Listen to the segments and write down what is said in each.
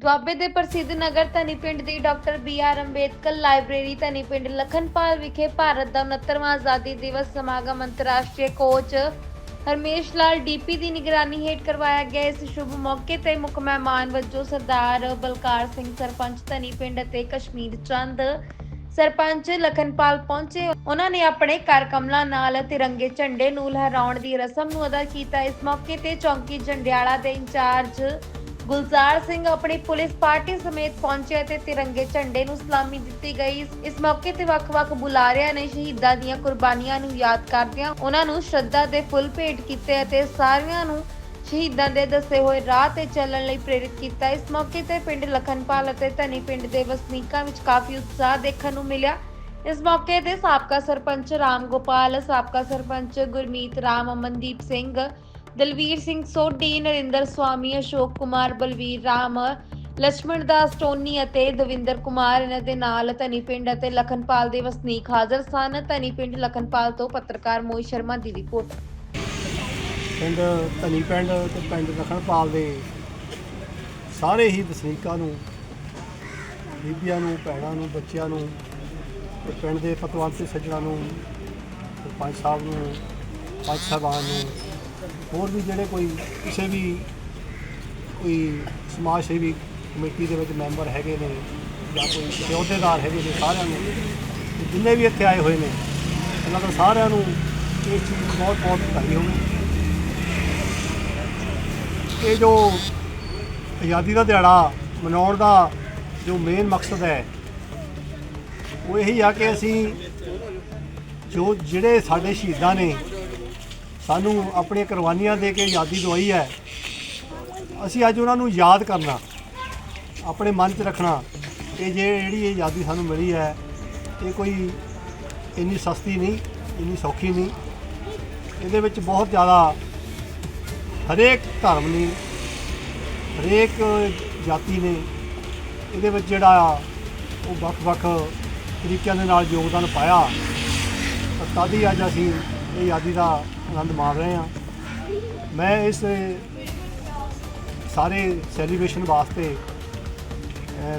ਦੁਆਬੇ ਦੇ ਪ੍ਰਸਿੱਧ ਨਗਰ ਧਨੀ ਪਿੰਡ ਦੀ doctor B R Ambedkar library Dhani Pind Lakhanpal ਵਿਖੇ ਭਾਰਤ ਦਾ 69ਵਾਂ ਆਜ਼ਾਦੀ ਦਿਵਸ ਸਮਾਗਮ ਅੰਤਰਰਾਸ਼ਟਰੀ ਕੋਚ ਹਰਮੇਸ਼ ਲਾਲ ਡੀਪੀ ਦੀ ਨਿਗਰਾਨੀ ਹੇਠ ਕਰਵਾਇਆ ਗਿਆ। ਇਸ ਸ਼ੁਭ ਮੌਕੇ ਤੇ ਮੁੱਖ ਮਹਿਮਾਨ ਵਜੋਂ ਸਰਦਾਰ ਬਲਕਾਰ ਸਿੰਘ ਸਰਪੰਚ ਧਨੀ ਪਿੰਡ ਅਤੇ ਕਸ਼ਮੀਰ ਚੰਦ ਸਰਪੰਚ ਲਖਨਪਾਲ ਪਹੁੰਚੇ। ਉਹਨਾਂ ਨੇ ਆਪਣੇ ਕਰ ਕਮਲਾਂ ਨਾਲ ਤਿਰੰਗੇ ਝੰਡੇ ਨੂੰ ਲਹਿਰਾਉਣ ਦੀ ਰਸਮ ਨੂੰ ਅਦਾ ਕੀਤਾ। ਇਸ ਮੌਕੇ ਤੇ ਚੌਂਕੀ ਜੰਡਿਆਲਾ ਦੇ ਇੰਚਾਰਜ ਗੁਲਜ਼ਾਰ ਸਿੰਘ ਆਪਣੀ ਪੁਲਿਸ ਪਾਰਟੀ ਸਮੇਤ ਪਹੁੰਚੇ ਅਤੇ ਤਿਰੰਗੇ ਝੰਡੇ ਨੂੰ ਸਲਾਮੀ ਦਿੱਤੀ ਗਈ। ਇਸ- ਮੌਕੇ ਤੇ ਵੱਖ-ਵੱਖ ਬੁਲਾਰਿਆਂ ਨੇ ਸ਼ਹੀਦਾਂ ਦੀਆਂ ਕੁਰਬਾਨੀਆਂ ਨੂੰ ਯਾਦ ਕਰਦਿਆਂ ਉਹਨਾਂ ਨੂੰ ਸ਼ਰਧਾ ਦੇ ਫੁੱਲ ਭੇਟ ਕੀਤੇ ਅਤੇ ਸਾਰਿਆਂ ਨੂੰ ਸ਼ਹੀਦਾਂ ਦੇ ਦੱਸੇ ਹੋਏ ਰਾਹ ਤੇ ਚੱਲਣ ਲਈ ਪ੍ਰੇਰਿਤ ਕੀਤਾ। ਇਸ ਮੌਕੇ ਤੇ ਪਿੰਡ ਲਖਨਪਾਲ ਅਤੇ ਧਨੀ ਪਿੰਡ ਦੇ ਵਸਨੀਕਾਂ ਵਿੱਚ ਕਾਫੀ ਉਤਸ਼ਾਹ ਦੇਖਣ ਨੂੰ ਮਿਲਿਆ। ਇਸ ਮੌਕੇ ਤੇ ਸਾਬਕਾ ਸਰਪੰਚ ਰਾਮ ਗੋਪਾਲ, ਸਾਬਕਾ ਸਰਪੰਚ ਗੁਰਮੀਤ ਰਾਮ, ਅਮਨਦੀਪ ਸਿੰਘ ਦਲਵੀਰ ਸਿੰਘ ਸੋਢੀ, ਨਰਿੰਦਰ ਸਵਾਮੀ, ਅਸ਼ੋਕ ਕੁਮਾਰ, ਬਲਵੀਰ ਰਾਮ ਲక్ష్మణ ਦਾਸ ਟੋਨੀ ਅਤੇ ਦਵਿੰਦਰ ਕੁਮਾਰ ਇਹਨਾਂ ਦੇ ਨਾਲ ਧਨੀ ਪਿੰਡ ਅਤੇ ਲਖਨਪਾਲ ਦੇ ਵਸਨੀਕ ਹਾਜ਼ਰ ਸਨ। ਧਨੀ ਪਿੰਡ ਲਖਨਪਾਲ ਤੋਂ ਪੱਤਰਕਾਰ ਮੋਹਿਤ ਸ਼ਰਮਾ ਦੀ ਰਿਪੋਰਟ। ਪਿੰਡ ਧਨੀ ਪਿੰਡ ਤੇ ਪਿੰਡ ਲਖਨਪਾਲ ਦੇ ਸਾਰੇ ਹੀ ਵਸਨੀਕਾਂ ਨੂੰ, ਬੀਬੀਆਂ ਨੂੰ, ਭੈਣਾਂ ਨੂੰ, ਬੱਚਿਆਂ ਨੂੰ ਪਿੰਡ ਦੇ ਪਤਵੰਤ ਸੱਜਣਾ ਨੂੰ ਸਰਪੰਚ ਸਾਹਿਬ ਨੂੰ ਪੰਚ ਸਾਹਿਬਾਨ ਨੂੰ ਹੋਰ ਵੀ ਜਿਹੜੇ ਕੋਈ ਕਿਸੇ ਵੀ ਕੋਈ ਸਮਾਜ ਸੇਵੀ ਕਮੇਟੀ ਦੇ ਵਿੱਚ ਮੈਂਬਰ ਹੈਗੇ ਨੇ ਜਾਂ ਕੋਈ ਕਿਸੇ ਅਹੁਦੇਦਾਰ ਹੈਗੇ ਨੇ ਸਾਰਿਆਂ ਨੂੰ, ਤੇ ਜਿੰਨੇ ਵੀ ਇੱਥੇ ਆਏ ਹੋਏ ਨੇ, ਉਹਨਾਂ ਦਾ ਸਾਰਿਆਂ ਨੂੰ ਇਸ ਚੀਜ਼ ਦੀ ਬਹੁਤ ਬਹੁਤ ਵਧਾਈ ਹੋਵੇ। ਇਹ ਜੋ ਆਜ਼ਾਦੀ ਦਾ ਦਿਹਾੜਾ ਮਨਾਉਣ ਦਾ ਜੋ ਮੇਨ ਮਕਸਦ ਹੈ, ਉਹ ਇਹੀ ਆ ਕਿ ਅਸੀਂ ਜੋ ਜਿਹੜੇ ਸਾਡੇ ਸ਼ਹੀਦਾਂ ਨੇ ਸਾਨੂੰ ਆਪਣੀਆਂ ਕੁਰਬਾਨੀਆਂ ਦੇ ਕੇ ਆਜ਼ਾਦੀ ਦਵਾਈ ਹੈ। ਅਸੀਂ ਅੱਜ ਉਹਨਾਂ ਨੂੰ ਯਾਦ ਕਰਨਾ, ਆਪਣੇ ਮਨ 'ਚ ਰੱਖਣਾ ਕਿ ਜੇ ਜਿਹੜੀ ਇਹ ਆਜ਼ਾਦੀ ਸਾਨੂੰ ਮਿਲੀ ਹੈ, ਇਹ ਕੋਈ ਇੰਨੀ ਸਸਤੀ ਨਹੀਂ, ਇੰਨੀ ਸੌਖੀ ਨਹੀਂ। ਇਹਦੇ ਵਿੱਚ ਬਹੁਤ ਜ਼ਿਆਦਾ ਹਰੇਕ ਧਰਮ ਨੇ, ਹਰੇਕ ਜਾਤੀ ਨੇ, ਇਹਦੇ ਵਿੱਚ ਜਿਹੜਾ ਆ ਉਹ ਵੱਖ-ਵੱਖ ਤਰੀਕਿਆਂ ਦੇ ਨਾਲ ਯੋਗਦਾਨ ਪਾਇਆ। ਤਾਂ ਤਦ ਹੀ ਅੱਜ ਅਸੀਂ ਇਹ ਆਜ਼ਾਦੀ ਦਾ ਆਨੰਦ ਮਾਣ ਰਹੇ ਹਾਂ। ਮੈਂ ਇਸ ਸਾਰੇ ਸੈਲੀਬ੍ਰੇਸ਼ਨ ਵਾਸਤੇ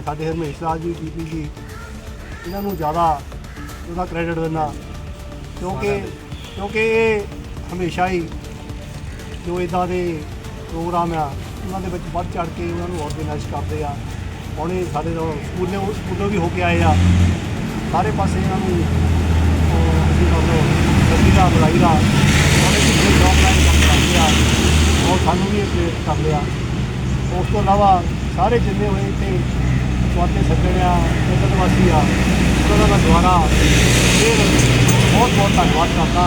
ਸਾਡੇ ਹਰਮੇਸ਼ ਰਾਜ ਜੀ ਬੀਬੀ ਜੀ ਇਹਨਾਂ ਨੂੰ ਜ਼ਿਆਦਾ ਉਹਦਾ ਕ੍ਰੈਡਿਟ ਦਿੰਦਾ। ਕਿਉਂਕਿ ਕਿਉਂਕਿ ਇਹ ਹਮੇਸ਼ਾ ਹੀ ਜੋ ਇਦਾਂ ਦੇ ਪ੍ਰੋਗਰਾਮ ਆ ਉਹਨਾਂ ਦੇ ਵਿੱਚ ਵੱਧ ਚੜ ਕੇ ਉਹਨਾਂ ਨੂੰ ਆਰਗੇਨਾਈਜ਼ ਕਰਦੇ ਆ। ਹੁਣ ਇਹ ਸਾਡੇ ਤੋਂ ਸਕੂਲੇ ਸਕੂਲੋਂ ਵੀ ਹੋ ਕੇ ਆਏ ਆ। ਸਾਰੇ ਪਾਸੇ ਇਹਨਾਂ ਨੂੰ ਉਹ ਅਸੀਂ ਤੁਹਾਨੂੰ ਗੱਡੀ ਦਾ ਬੁਲਾਈ ਦਾ ਜਿਹੜੇ ਜੌਬ ਲਾਈਨ ਕੰਮ ਕਰਦੇ ਆ ਉਹ ਸਾਨੂੰ ਵੀ ਇਹ ਪ੍ਰੇਰਿਤ ਕਰਦੇ ਆ। ਉਸ ਤੋਂ ਇਲਾਵਾ ਸਾਰੇ ਜਿੰਨੇ ਹੋਏ ਇੱਥੇ ਚੌਥੇ ਸੱਜਣ ਆ ਪਿੰਡ ਵਾਸੀ ਆ, ਉਹਨਾਂ ਦਾ ਮੈਂ ਦੁਆਰਾ ਫਿਰ ਬਹੁਤ ਬਹੁਤ ਧੰਨਵਾਦ ਕਰਦਾ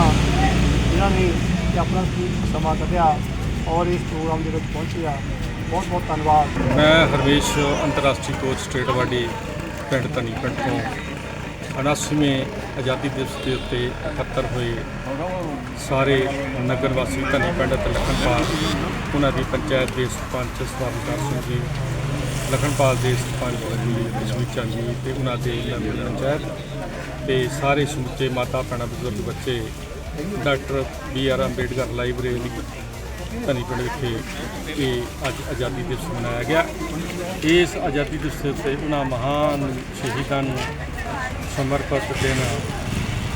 ਜਿਨ੍ਹਾਂ ਨੇ ਕਿ ਆਪਣਾ ਸਮਾਂ ਕੱਢਿਆ ਔਰ ਇਸ ਪ੍ਰੋਗਰਾਮ ਦੇ ਵਿੱਚ ਪਹੁੰਚਿਆ। ਬਹੁਤ ਬਹੁਤ ਧੰਨਵਾਦ। ਮੈਂ ਹਰਮੇਸ਼ ਅੰਤਰਰਾਸ਼ਟਰੀ ਕੋਚ ਸਟੇਟ ਅਵਾਰਡੀ ਪਿੰਡ ਧਨੀ ਪਿੰਡ ਤੋਂ। 79ਵੇਂ ਆਜ਼ਾਦੀ ਦਿਵਸ ਦੇ ਉੱਤੇ ਇਕੱਤਰ ਹੋਏ ਸਾਰੇ ਨਗਰ ਵਾਸੀ ਧਨੀ ਪਿੰਡ ਅਤੇ ਲਖਨਪਾਲ, ਉਹਨਾਂ ਦੀ ਪੰਚਾਇਤ ਦੇ ਸਰਪੰਚ ਸਵਾਮੀਕਾਰ ਸਿੰਘ ਜੀ, ਲਖਨਪਾਲ ਦੇ ਸਰਪੰਚ ਜੀ ਚੰਦ ਜੀ ਤੇ ਉਹਨਾਂ ਦੇ ਨਗਰ ਪੰਚਾਇਤ ਤੇ ਸਾਰੇ ਸਮੁੱਚੇ ਮਾਤਾ, ਭੈਣਾਂ, ਬਜ਼ੁਰਗ, ਬੱਚੇ, doctor B R Ambedkar library, Dhani Pind ਵਿਖੇ ਇਹ ਅੱਜ ਆਜ਼ਾਦੀ ਦਿਵਸ ਮਨਾਇਆ ਗਿਆ। ਇਸ ਆਜ਼ਾਦੀ ਦਿਵਸ ਦੇ ਉੱਤੇ ਉਹਨਾਂ ਮਹਾਨ ਸ਼ਹੀਦਾਂ ਨੂੰ ਸਮਰਪਿਤ ਦਿਨ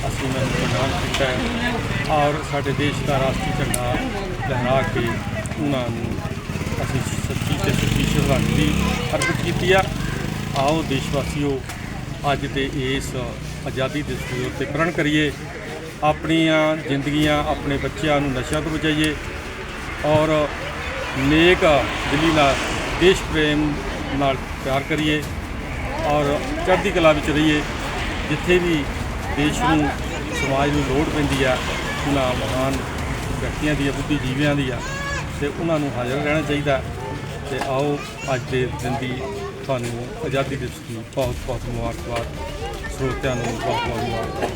ਅਸੀਂ ਉਹਨਾਂ ਨੂੰ ਪ੍ਰਣਾਮ ਕੀਤਾ ਹੈ ਔਰ ਸਾਡੇ ਦੇਸ਼ ਦਾ ਰਾਸ਼ਟਰੀ ਝੰਡਾ ਲਹਿਰਾ ਕੇ ਉਹਨਾਂ ਨੂੰ ਅਸੀਂ ਸੱਚੀ ਤੇ ਸੱਚੀ ਸ਼ਰਧਾਂਜਲੀ ਅਰਪਿਤ ਕੀਤੀ ਆ। ਆਓ ਦੇਸ਼ ਵਾਸੀਓ ਅੱਜ ਦੇ ਇਸ ਆਜ਼ਾਦੀ ਦੇ ਦੇ 'ਤੇ ਪ੍ਰਣ ਕਰੀਏ। ਆਪਣੀਆਂ ਜ਼ਿੰਦਗੀਆਂ, ਆਪਣੇ ਬੱਚਿਆਂ ਨੂੰ ਨਸ਼ਿਆਂ ਤੋਂ ਬਚਾਈਏ ਔਰ ਨੇਕ ਦਿਲੀ ਨਾਲ ਦੇਸ਼ ਪ੍ਰੇਮ ਨਾਲ ਪਿਆਰ ਕਰੀਏ। ਔਰ ਚੜ੍ਹਦੀ ਕਲਾ ਵਿੱਚ ਰਹੀਏ, ਜਿੱਥੇ ਵੀ ਦੇਸ਼ ਨੂੰ, ਸਮਾਜ ਨੂੰ ਲੋੜ ਪੈਂਦੀ ਆ, ਉਹਨਾਂ ਮਹਾਨ ਵਿਅਕਤੀਆਂ ਦੀ ਬੁੱਧੀਜੀਵੀਆਂ ਦੀ ਆ, ਤੇ ਉਹਨਾਂ ਨੂੰ ਹਾਜ਼ਰ ਰਹਿਣਾ ਚਾਹੀਦਾ। ਤੇ ਆਓ, ਅੱਜ ਦੇ ਦਿਨ ਦੀ ਤੁਹਾਨੂੰ ਆਜ਼ਾਦੀ ਦਿਵਸ ਦੀ ਬਹੁਤ ਬਹੁਤ ਮੁਬਾਰਕਬਾਦ। ਸਰੋਤਿਆਂ ਨੂੰ ਬਹੁਤ ਬਹੁਤ ਮੁਬਾਰਕਬਾਦ।